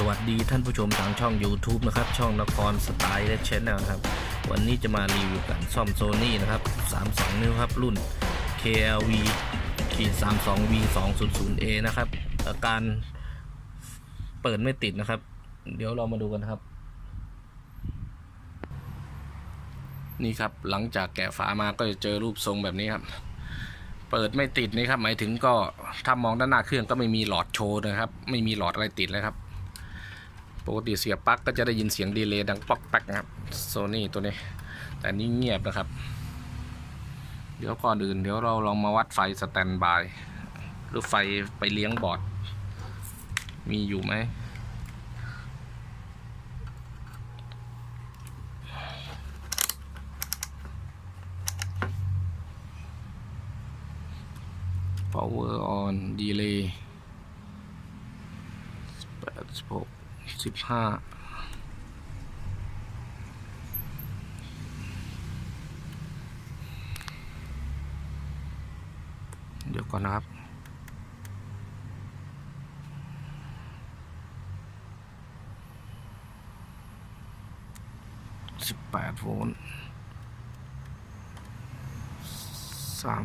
สวัสดีท่านผู้ชมทางช่อง YouTube นะครับ ช่องนครสไตล์และชแนลครับ วันนี้จะมารีวิวการซ่อมโซนี่นะครับ 32 นิ้วครับ รุ่น KLV ขีด 32V 200A นะครับอาการเปิดไม่ติดนะครับ เดี๋ยวเรามาดูกันครับ นี่ครับหลังจากแกะฝามาก็จะเจอรูปทรงแบบนี้ครับ เปิดไม่ติดนี่ครับ หมายถึงก็ถ้ามองด้านหน้าเครื่องก็ไม่มีหลอดโชว์นะครับ ไม่มีหลอดอะไรติดเลยครับ ปกติเสียบปลั๊กก็จะได้ยินเสียงดีเลย์ดังป๊อกแป๊กนะครับโซนี่ตัวนี้ แต่นี่เงียบนะครับ เดี๋ยวก่อนอื่นเดี๋ยวเราลองมาวัดไฟสแตนบายหรือไฟไปเลี้ยงบอร์ด มีอยู่ไหม power on delay แปดสิบหก สิบห้าเดี๋ยวก่อนนะครับสิบแปดโวลต์สาม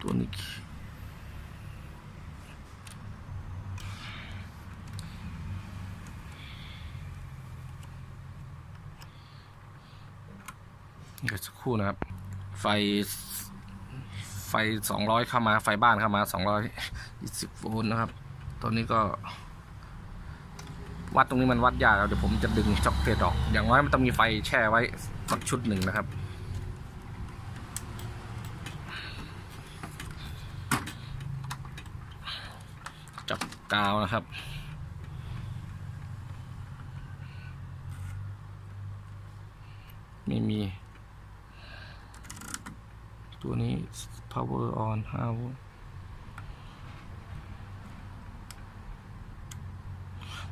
ตัวนี้เดี๋ยวสักค รู่นะครับ ไฟ ไฟสองร้อยเข้ามา ไฟบ้านเข้ามาสองร้อยยี่สิบโวลต์นะครับ ตัวนี้ก็ วัดตรงนี้มันวัดยากเดี๋ยวผมจะดึงช็อคเกตออก อย่างน้อยมันต้องมีไฟแช่ไว้สักชุดหนึ่งนะครับจับกาวนะครับไม่มี ตัวนี้ power on 5โวลต์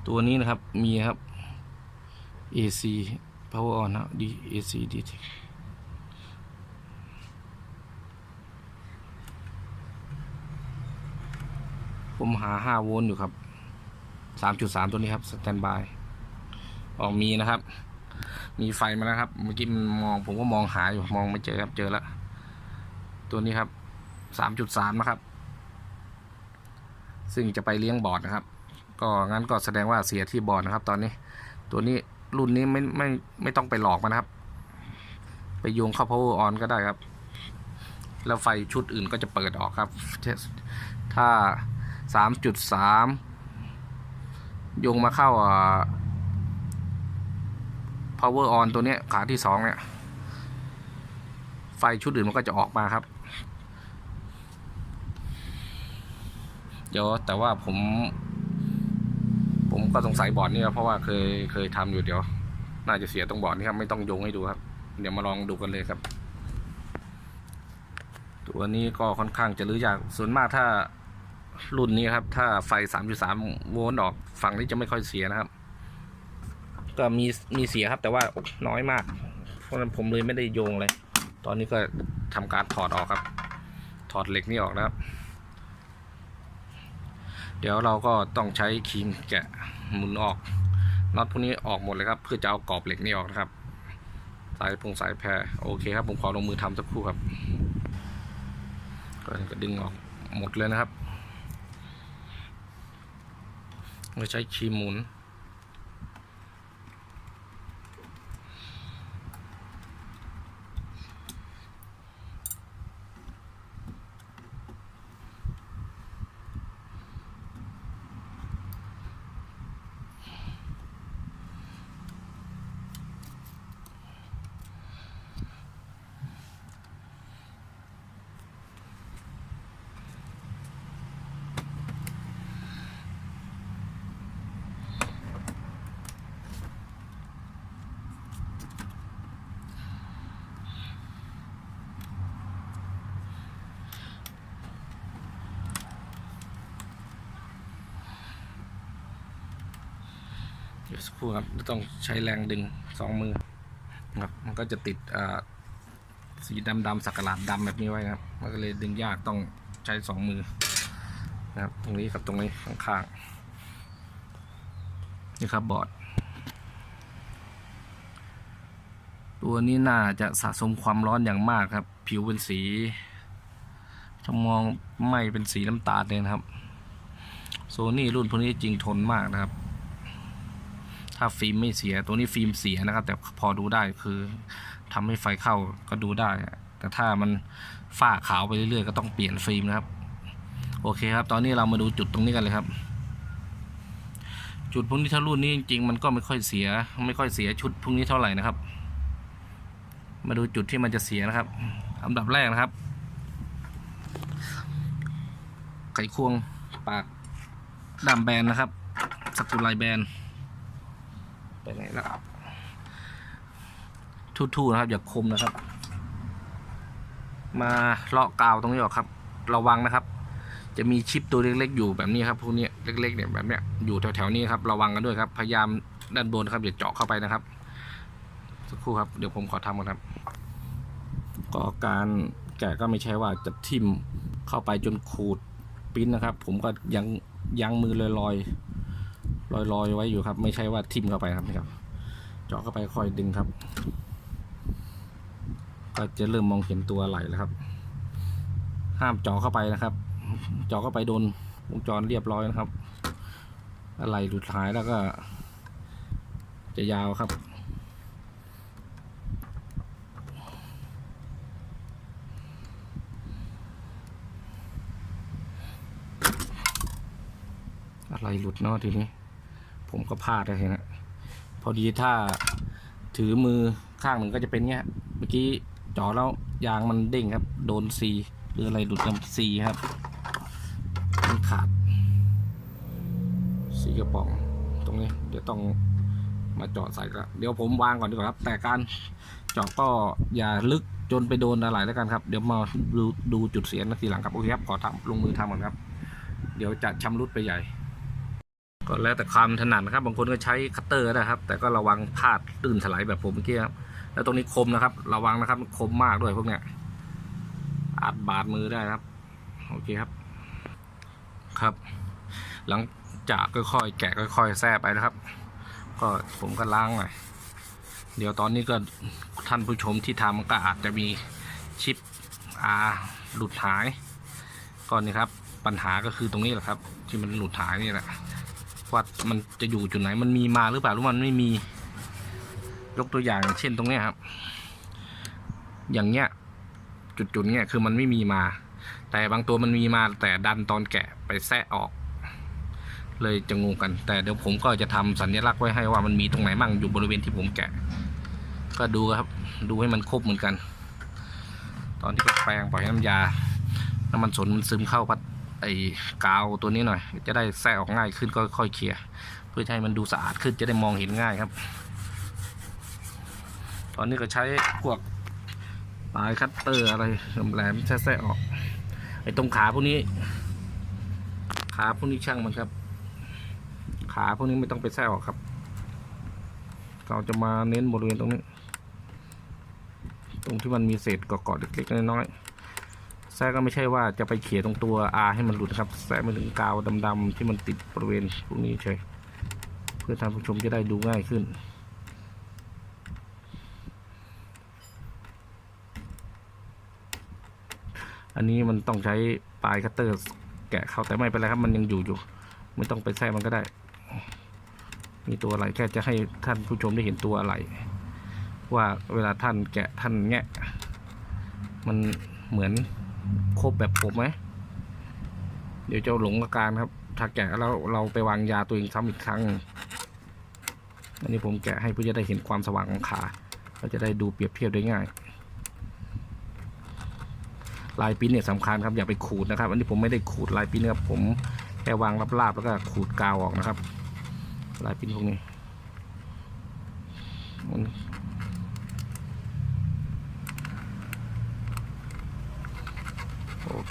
ตัวนี้นะครับ มีครับ AC power on นะ D AC detect ผมหา 5 โวลต์อยู่ครับ 3.3 ตัวนี้ครับ สแตนบายออกมีนะครับ มีไฟมาแล้วครับ เมื่อกี้มันมองผมก็มองหาอยู่ มองไม่เจอครับ เจอแล้ว ตัวนี้ครับ 3.3 นะครับ ซึ่งจะไปเลี้ยงบอร์ดนะครับ ก็งั้นก็แสดงว่าเสียที่บอร์ดนะครับ ตอนนี้ ตัวนี้รุ่นนี้ไม่ไม่ไม่ต้องไปหลอกมันนะครับ ไปโยงเข้า power on ก็ได้ครับ แล้วไฟชุดอื่นก็จะเปิดออกครับ ถ้าสามจุดสามโยงมาเข้า power on ตัวนี้ขาที่สองเนี่ย ไฟชุดอื่นมันก็จะออกมาครับ ดี๋ยวแต่ว่าผม ผมก็สงสัยบอร์ดนี่ครับเพราะว่าเคยเคยทำอยู่เดี๋ยว น่าจะเสียตรงบอร์ดนี่ครับไม่ต้องโยงให้ดูครับ เดี๋ยวมาลองดูกันเลยครับ ตัวนี้ก็ค่อนข้างจะรื้อยากส่วนมากถ้ารุ่นนี้ครับ ถ้าไฟ 3.3 โวลต์ออกฝั่งนี้จะไม่ค่อยเสียนะครับ ก็มีมีเสียครับ แต่ว่าน้อยมาก เพราะฉะนั้นผมเลยไม่ได้โยงเลย ตอนนี้ก็ทำการถอดออกครับ ถอดเหล็กนี่ออกนะครับ เดี๋ยวเราก็ต้องใช้ครีมแกะหมุนออกน็อตพวกนี้ออกหมดเลยครับ เพื่อจะเอากรอบเหล็กนี่ออกนะครับ สายพงสายแพรโอเคครับ ผมขอลงมือทำสักครู่ครับก็ดึงออกหมดเลยนะครับเราใช้ครีมหมุน ดี๋ยวสักครู่ครับต้องใช้แรงดึงสองมือนะครับมันก็จะติดสีดำดำสักหลาดดำแบบนี้ไว้นะครับมันก็เลยดึงยากต้องใช้สองมือนะครับตรงนี้กับตรงนี้ข้างๆนี่ครับบอร์ด ตัวนี้น่าจะสะสมความร้อนอย่างมากครับ ผิวเป็นสีถ้ามองไม่เป็นสีน้ำตาลเลยนะครับ โซนี่รุ่นพวกนี้จริงทนมากนะครับ ถ้าฟิล์มไม่เสียตัวนี้ฟิล์มเสียนะครับ แต่พอดูได้คือทำให้ไฟเข้าก็ดูได้ แต่ถ้ามันฝ้าขาวไปเรื่อยๆ ก็ต้องเปลี่ยนฟิล์มนะครับ โอเคครับ ตอนนี้เรามาดูจุดตรงนี้กันเลยครับ จุดพวกนี้ถ้ารุ่นนี้จริงๆมันก็ไม่ค่อยเสีย ไม่ค่อยเสียชุดพวกนี้เท่าไหร่นะครับ มาดูจุดที่มันจะเสียนะครับอันดับแรกนะครับ ไขควงปากดำแบนนะครับสกรูไลแบน ไปไหนแล้วทู่ๆนะครับอย่าคมนะครับ มาเลาะกาวตรงนี้ออกครับ ระวังนะครับ จะมีชิปตัวเล็กๆ อยู่แบบนี้ครับพวกนี้เล็กๆเนี่ยแบบเนี้ยอยู่แถวๆนี้ครับระวังกันด้วยครับ พยายามด้านบนครับอย่าเจาะเข้าไปนะครับสักครู่ครับเดี๋ยวผมขอทำก่อนครับ ก็การแกะก็ไม่ใช่ว่าจะทิ่มเข้าไปจนขูดปิ้นนะครับ ผมก็ยังยังมือลอยลอย ลอยลอยๆไว้อยู่ครับ ไม่ใช่ว่าทิ่มเข้าไปครับนี่ครับ เจาะเข้าไปค่อยดึงครับ ก็จะเริ่มมองเห็นตัวไหลแล้วครับ ห้ามเจาะเข้าไปนะครับ เจาะเข้าไปโดนวงจรเรียบร้อยนะครับ อะไรหลุดหายแล้วก็ จะยาวครับอะไรหลุดเนาะทีนี้ ผมก็พลาดเลยนะพอดีถ้าถือมือข้างหนึ่งก็จะเป็นเงี้ยเมื่อกี้จ่อแล้วยางมันเด้งครับ โดนซีหรืออะไรหลุดกับซีครับมันขาดซีกระป๋องตรงนี้ เดี๋ยวต้องมาเจาะใส่ละเดี๋ยวผมวางก่อนดีกว่าครับ แต่การเจาะก็อย่าลึกจนไปโดนอะไรแล้วกันครับ เดี๋ยวมาดูดูจุดเสียนาทีหลังครับโอเคครับขอทำลงมือทำก่อนครับ เดี๋ยวจะชำรุดไปใหญ่ ก็แล้วแต่ความถนัดนะครับ บางคนก็ใช้คัตเตอร์นะครับ แต่ก็ระวังพลาดตื่นถลายแบบผมเมื่อกี้ครับแล้วตรงนี้คมนะครับ ระวังนะครับคมมากด้วยพวกเนี้ยอาจบาดมือได้ครับ โอเคครับ ครับ หลังจากค่อยๆแกะค่อยๆแซ่ไปนะครับ ก็ผมก็ล้างหน่อยเดี๋ยวตอนนี้ก็ท่านผู้ชมที่ทำก็อาจจะมีชิปอาหลุดหายก่อนนี้ครับ ปัญหาก็คือตรงนี้แหละครับ ที่มันหลุดหายนี่แหละ ว่ามันจะอยู่จุดไหนมันมีมาหรือเปล่าหรือมันไม่มียกตัวอย่างเช่นตรงเนี้ยครับ อย่างเงี้ย จุดๆเนี้ยคือมันไม่มีมา แต่บางตัวมันมีมาแต่ดันตอนแกะไปแซะออก เลยจะงงกัน แต่เดี๋ยวผมก็จะทำสัญลักษณ์ไว้ให้ว่ามันมีตรงไหนบ้างอยู่บริเวณที่ผมแกะ ก็ดูครับ ดูให้มันครบเหมือนกัน ตอนที่แปรงปล่อยให้น้ำยาน้ำมันสนมันซึมเข้าพัด ไอ้กาวตัวนี้หน่อย จะได้แทรกออกง่ายขึ้นก็ค่อยเคลียร์เพื่อให้มันดูสะอาดขึ้นจะได้มองเห็นง่ายครับ ตอนนี้ก็ใช้พวกปลายคัตเตอร์อะไรแหลมๆแทรกออก ไอ้ตรงขาพวกนี้ ขาพวกนี้ช่างมันครับ ขาพวกนี้ไม่ต้องไปแทรกออกครับเราจะมาเน้นบริเวณตรงนี้ ตรงที่มันมีเศษเกาะๆเล็กๆน้อยๆ แทรกก็ไม่ใช่ว่าจะไปเขี่ยตรงตัว R ให้มันหลุดครับแทรกไปถึงกาวดำๆที่มันติดบริเวณพวกนี้เฉยเพื่อท่านผู้ชมจะได้ดูง่ายขึ้น อันนี้มันต้องใช้ปลายคัตเตอร์แกะเข้าแต่ไม่เป็นไรครับ มันยังอยู่อยู่ไม่ต้องไปแทรกมันก็ได้ มีตัวอะไรแค่จะให้ท่านผู้ชมได้เห็นตัวอะไร ว่าเวลาท่านแกะท่านแงะมันเหมือน ครบแบบผมไหมเดี๋ยวจะหลงอาการครับ ถ้าแกะแล้วเราไปวางยาตัวเองซ้ำอีกครั้ง อันนี้ผมแกะให้เพื่อจะได้เห็นความสว่างของขาเราจะได้ดูเปรียบเทียบได้ง่าย ลายปิ้นเนี่ยสำคัญครับอย่าไปขูดนะครับ อันนี้ผมไม่ได้ขูดลายปิ้นครับ ผมแค่วางลาบๆแล้วก็ขูดกาวออกนะครับ ลายปิ้นพวกนี้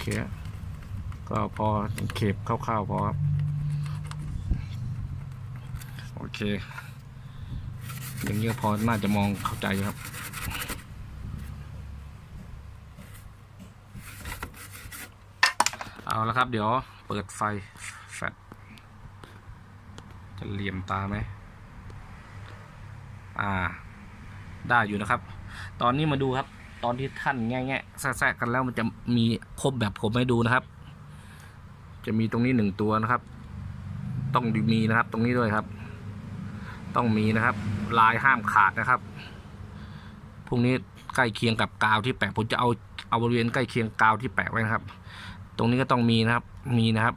มันโอเคก็พอเข็บคร่าวๆพอครับ โอเค อย่างนี้พอน่าจะมองเข้าใจครับเอาละครับ เดี๋ยวเปิดไฟแฟลชจะเหลี่ยมตาไหมอ่า ได้อยู่นะครับ ตอนนี้มาดูครับ ตอนที่ท่านแง่แง่แซะกันแล้วมันจะมีครบแบบผมให้ดูนะครับ จะมีตรงนี้หนึ่งตัวนะครับ ต้องมีนะครับตรงนี้ด้วยครับ ต้องมีนะครับ ลายห้ามขาดนะครับพวกนี้ใกล้เคียงกับกาวที่แปะผมจะเอาเอาบริเวณใกล้เคียงกาวที่แปะไว้นะครับ ตรงนี้ก็ต้องมีนะครับ มีนะครับ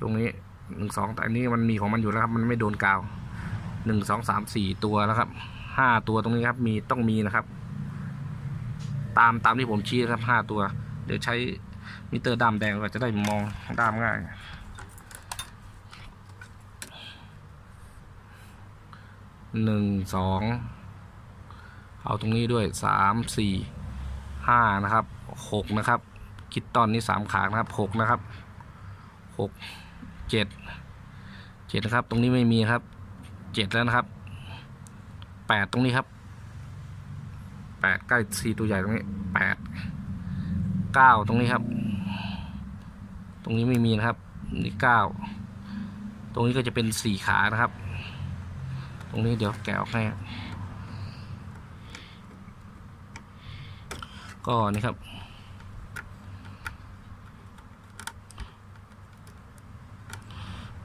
ตรงนี้หนึ่งสองแต่อันนี้มันมีของมันอยู่แล้วครับ มันไม่โดนกาวหนึ่งสองสามสี่ตัวแล้วครับห้าตัวตรงนี้ครับ มีต้องมีนะครับ ตามตามที่ผมชี้ครับห้าตัว เดี๋ยวใช้มิเตอร์ดำแดงก็จะได้มองด้ามง่าย หนึ่งสอง เอาตรงนี้ด้วยสามสี่ห้านะครับหกนะครับ คิดตอนนี้สามขานะครับหกนะครับหกเจ็ดเจ็ดนะครับ ตรงนี้ไม่มีครับเจ็ดแล้วนะครับแปดตรงนี้ครับ แปดใกล้สี่ตัวใหญ่ตรงนี้แปดเก้าตรงนี้ครับ ตรงนี้ไม่มีนะครับ นี่เก้าตรงนี้ก็จะเป็นสี่ขานะครับ ตรงนี้เดี๋ยวแกะออกให้ก็นี่ครับ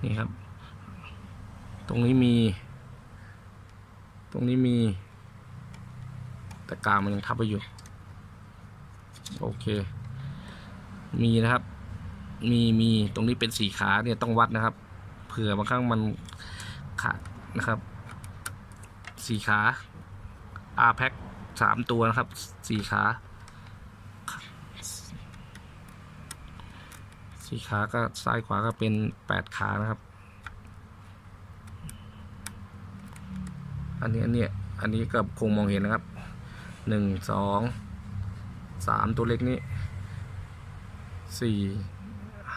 นี่ครับ ตรงนี้มี ตรงนี้มี แต่กลางมันยังทับไปอยู่ โอเค มีนะครับ มีมีตรงนี้เป็นสีขาเนี่ยต้องวัดนะครับ เผื่อบางครั้งมันขาดนะครับสี่ขา R p a c สามตัวนะครับสี่ขาสี่ขาก็ซ้ายขวาก็เป็นแปดขานะครับ อันนี้อันเนี้ยอันนี้ก็คงมองเห็นนะครับ หนึ่งสองสามตัวเล็กนี้สี่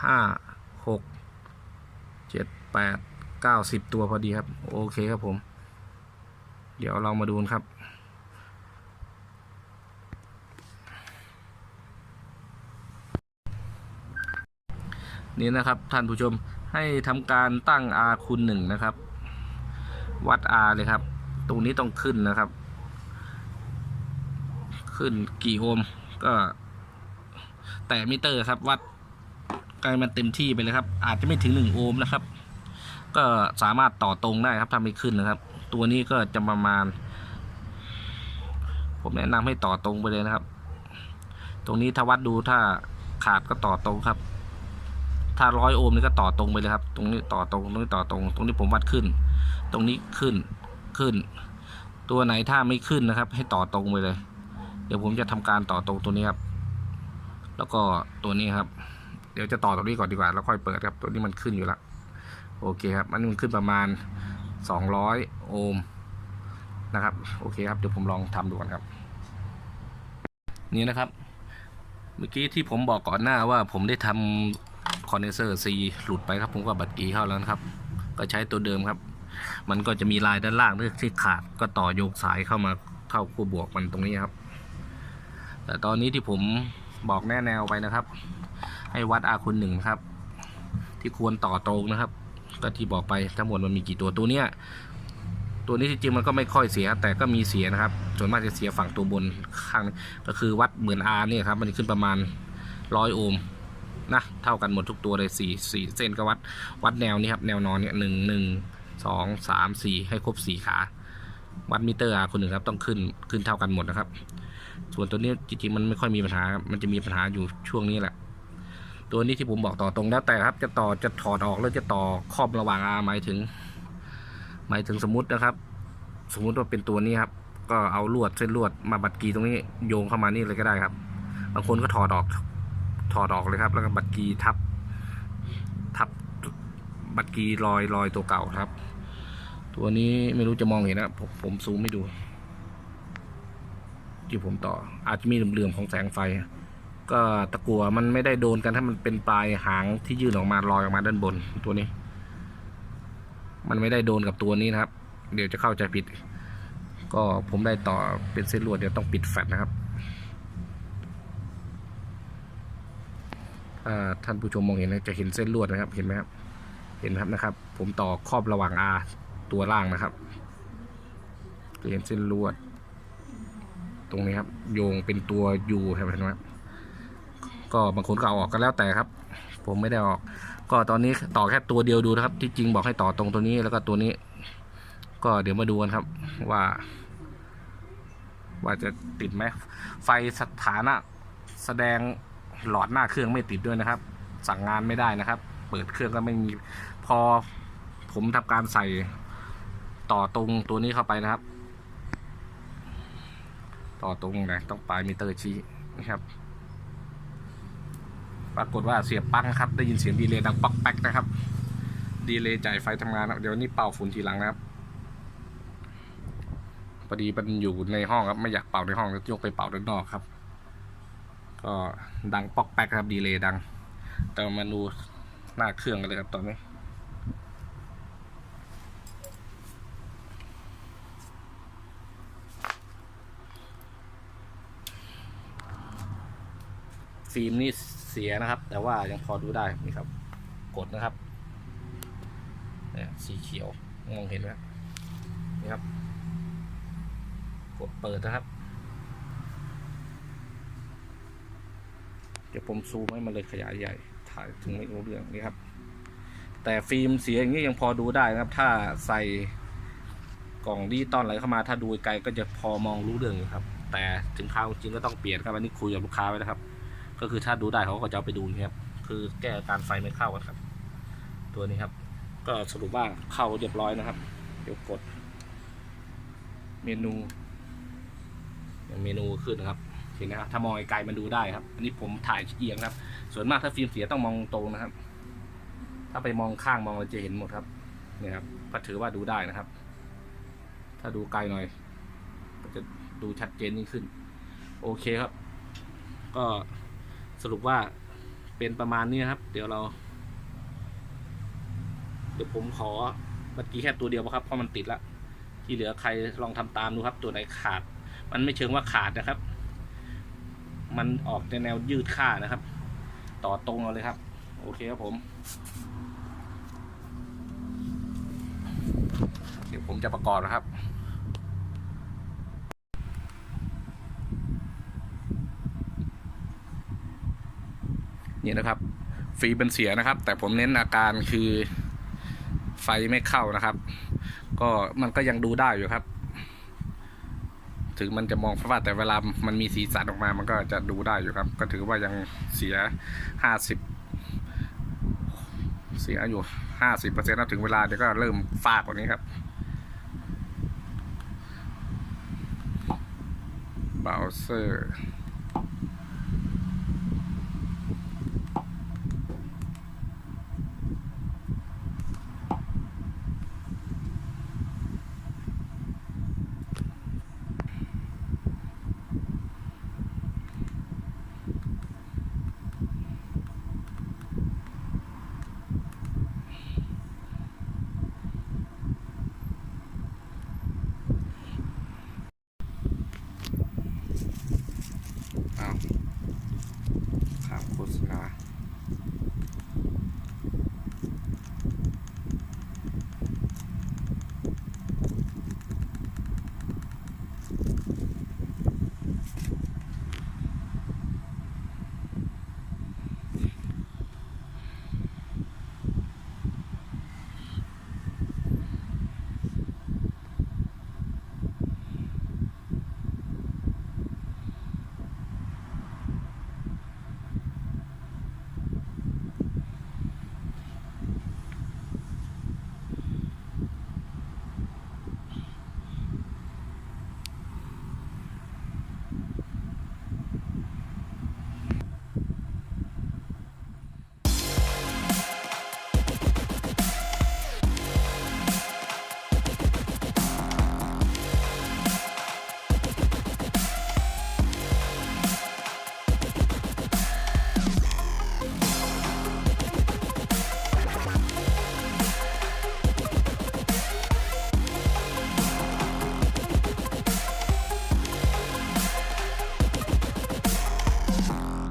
ห้าหกเจ็ดแปดเก้าสิบตัวพอดีครับ โอเคครับผม เดี๋ยวเรามาดูนครับนี่นะครับท่านผู้ชมให้ทำการตั้ง R คูณหนึ่งนะครับ วัด R เลยครับ ตรงนี้ต้องขึ้นนะครับ ขึ้นกี่โอห์มก็แต่มิเตอร์ครับวัดใกลมันเต็มที่ไปเลยครับ อาจจะไม่ถึงหนึ่งโอห์มนะครับ ก็สามารถต่อตรงได้ครับถ้าไม่ขึ้นนะครับ ตัวนี้ก็จะประมาณ ผมแนะนำให้ต่อตรงไปเลยนะครับ ตรงนี้ถ้าวัดดูถ้าขาดก็ต่อตรงครับ ถ้าร้อยโอห์มนี่ก็ต่อตรงไปเลยครับ ตรงนี้ต่อตรงตรงนี้ต่อตรง ตรงนี้ผมวัดขึ้น ตรงนี้ขึ้นขึ้น ตัวไหนถ้าไม่ขึ้นนะครับ ให้ต่อตรงไปเลย เดี๋ยวผมจะทำการต่อตรงตัวนี้ครับ แล้วก็ตัวนี้ครับ เดี๋ยวจะต่อตรงนี้ก่อนดีกว่า แล้วค่อยเปิดครับ ตัวนี้มันขึ้นอยู่แล้ว โอเคครับ อันนี้มันขึ้นประมาณ 200 โอห์มนะครับ โอเคครับ เดี๋ยวผมลองทำดูก่อนครับ นี่นะครับ เมื่อกี้ที่ผมบอกก่อนหน้าว่าผมได้ทำคอนเดนเซอร์ซีหลุดไปครับ ผมก็บัตรกีเข้าแล้วนะครับ ก็ใช้ตัวเดิมครับ มันก็จะมีลายด้านล่างที่ขาด ก็ต่อโยกสายเข้ามาเข้าคู่บวกมันตรงนี้ครับ แต่ตอนนี้ที่ผมบอกแน่แนวไปนะครับ ให้วัดอาคุณหนึ่งครับ ที่ควรต่อตรงนะครับ ก็ที่บอกไปทั้งหมดมันมีกี่ตัวตัวเนี้ยตัวนี้ที่จริงมันก็ไม่ค่อยเสีย แต่ก็มีเสียนะครับส่วนมากจะเสียฝั่งตัวบนข้างก็คือวัดเหมือน R เนี่ยครับ มันขึ้นประมาณร้อยโอห์มนะเท่ากันหมดทุกตัวเลยสี่สี่เส้นก็วัดวัดแนวนี้ครับ แนวนอนเนี่ยหนึ่งหนึ่งสองสามสี่ให้ครบสี่ขา วัดมิเตอร์ R คนหนึ่งครับ ต้องขึ้นขึ้นเท่ากันหมดนะครับ ส่วนตัวนี้จริงๆมันไม่ค่อยมีปัญหา มันจะมีปัญหาอยู่ช่วงนี้แหละ ตัวนี้ที่ผมบอกต่อตรงแล้วแต่ครับ จะต่อจะถอดออกแล้วจะต่อครอบระหว่าง R หมายถึง หมายถึงสมมตินะครับ สมมุติว่าเป็นตัวนี้ครับ ก็เอาลวดเส้นลวดมาบัดกีตรงนี้โยงเข้ามานี่เลยก็ได้ครับ บางคนก็ถอดออก ถอดออกเลยครับ แล้วก็บัดกีทับ ทับบัดกีลอยลอยตัวเก่าครับ ตัวนี้ไม่รู้จะมองเห็นนะผมผมซูมไม่ดู ที่ผมต่อ อาจจะมีเหลื่อมๆของแสงไฟ ก็ตะกัวมันไม่ได้โดนกันถ้ามันเป็นปลายหางที่ยื่นออกมาลอยออกมาด้านบนตัวนี้ มันไม่ได้โดนกับตัวนี้นะครับ เดี๋ยวจะเข้าใจผิด ก็ผมได้ต่อเป็นเส้นลวดเดี๋ยวต้องปิดแฟลชนะครับท่านผู้ชมมองเห็นนะจะเห็นเส้นลวดนะครับเห็นไหมครับเห็นครับนะครับ ผมต่อครอบระหว่าง R ตัวล่างนะครับเห็นเส้นลวด ตรงนี้ครับ โยงเป็นตัวยูเห็นไหมครับก็บางคนก็เอาออกก็แล้วแต่ครับ ผมไม่ได้ออก ก็ตอนนี้ต่อแค่ตัวเดียวดูนะครับ ที่จริงบอกให้ต่อตรงตัวนี้แล้วก็ตัวนี้ ก็เดี๋ยวมาดูกันครับ ว่า ว่าจะติดไหมไฟสถานะ แสดงหลอดหน้าเครื่องไม่ติดด้วยนะครับ สั่งงานไม่ได้นะครับ เปิดเครื่องก็ไม่มีพอผมทำการใส่ต่อตรงตัวนี้เข้าไปนะครับ ต่อตรงไหนต้องปลายมิเตอร์ชี้นะครับ ปรากฏว่าเสียบปั๊กครับ ได้ยินเสียงดีเลย์ดังป๊อกแป๊กนะครับ ดีเลย์จ่ายไฟทำงานครับเดี๋ยวนี้เป่าฝุ่นทีหลังนะครับพอดีมันอยู่ในห้องครับไม่อยากเป่าในห้องยกไปเป่าด้านนอกครับ ก็ดังป๊อกแป๊กครับดีเลย์ดัง แต่มาดูหน้าเครื่องกันเลยครับตอนนี้ ฟิล์มนี่เสียนะครับ แต่ว่ายังพอดูได้นี่ครับ กดนะครับเนี่ยสีเขียวมองเห็นไหมนี่ครับ กดเปิดนะครับ เดี๋ยวผมซูมให้มันเลยขยายใหญ่ถ่ายถึงไม่รู้เรื่องนี่ครับ แต่ฟิล์มเสียอย่างนี้ยังพอดูได้นะครับ ถ้าใส่กล่องดิจิตอลอะไรเข้ามาถ้าดูไกลก็จะพอมองรู้เรื่องอยู่ครับ แต่ถึงคราวจริงก็ต้องเปลี่ยนครับอันนี้คุยกับลูกค้าไว้นะครับ ก็คือถ้าดูได้เขาก็จะเอาไปดูอย่างเงี้ยครับคือแก้การไฟไม่เข้ากันครับ ตัวนี้ครับ ก็สรุปว่าเข้าเรียบร้อยนะครับ เดี๋ยวกด เมนูย่างเมนูขึ้นนะครับเห็นนะครับถ้ามองไกลๆมันดูได้ครับ อันนี้ผมถ่ายเอียงครับ ส่วนมากถ้าฟิล์มเสียต้องมองตรงนะครับ ถ้าไปมองข้างมองเราจะเห็นหมดครับเนี่ยครับก็ถือว่าดูได้นะครับ ถ้าดูไกลหน่อย ก็จะดูชัดเจนยิ่งขึ้น โอเคครับ ก็ สรุปว่าเป็นประมาณนี้ครับ เดี๋ยวเรา เดี๋ยวผมขอเมื่อกี้แค่ตัวเดียวครับเพราะมันติดละที่เหลือใครลองทำตามดูครับ ตัวไหนขาด มันไม่เชิงว่าขาดนะครับ มันออกในแนวยืดค่านะครับ ต่อตรงเอาเลยครับ โอเคครับผม เดี๋ยวผมจะประกอบนะครับ นี่นะครับฟรีเป็นเสียนะครับ แต่ผมเน้นอาการคือไฟไม่เข้านะครับ ก็มันก็ยังดูได้อยู่ครับ ถึงมันจะมองเพราะว่าแต่เวลามันมีสีสันออกมา มันก็จะดูได้อยู่ครับ ก็ถือว่ายังเสียห้าสิบเสียอยู่ห้าสิบเปอร์เซ็นต์ถึงเวลาเดี๋ยวก็เริ่มฟากกว่านี้ครับเบราว์เซอร์